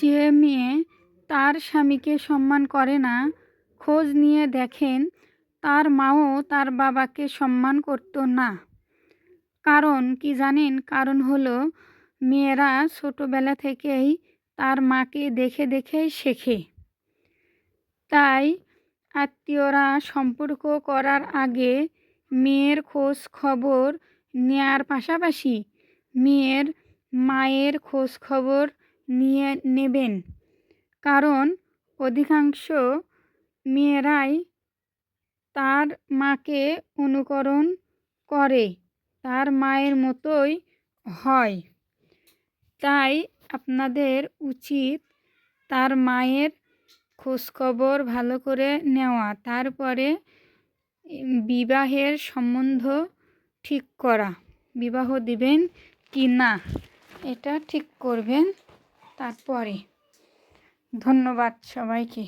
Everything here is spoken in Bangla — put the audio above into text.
যে মেয়ে তার স্বামীকে সম্মান করে না, খোঁজ নিয়ে দেখেন তার মাও তার বাবাকে সম্মান করতো না। কারণ কি জানেন? কারণ হলো মেয়েরা ছোটোবেলা থেকেই তার মাকে দেখে দেখেই শেখে। তাই আত্মীয়রা সম্পর্ক করার আগে মেয়ের খোঁজ খবর নেয়ার পাশাপাশি মেয়ের মায়ের খোঁজ খবর নিয়ে নেবেন। কারণ অধিকাংশ মেয়েরাই তার মাকে অনুকরণ করে, তার মায়ের মতোই হয়। তাই আপনাদের উচিত তার মায়ের খোঁজখবর ভালো করে নেওয়া, তারপরে বিবাহের সম্বন্ধ ঠিক করা। বিবাহ দিবেন কি না, এটা ঠিক করবেন। তারপরে। ধন্যবাদ সবাইকে।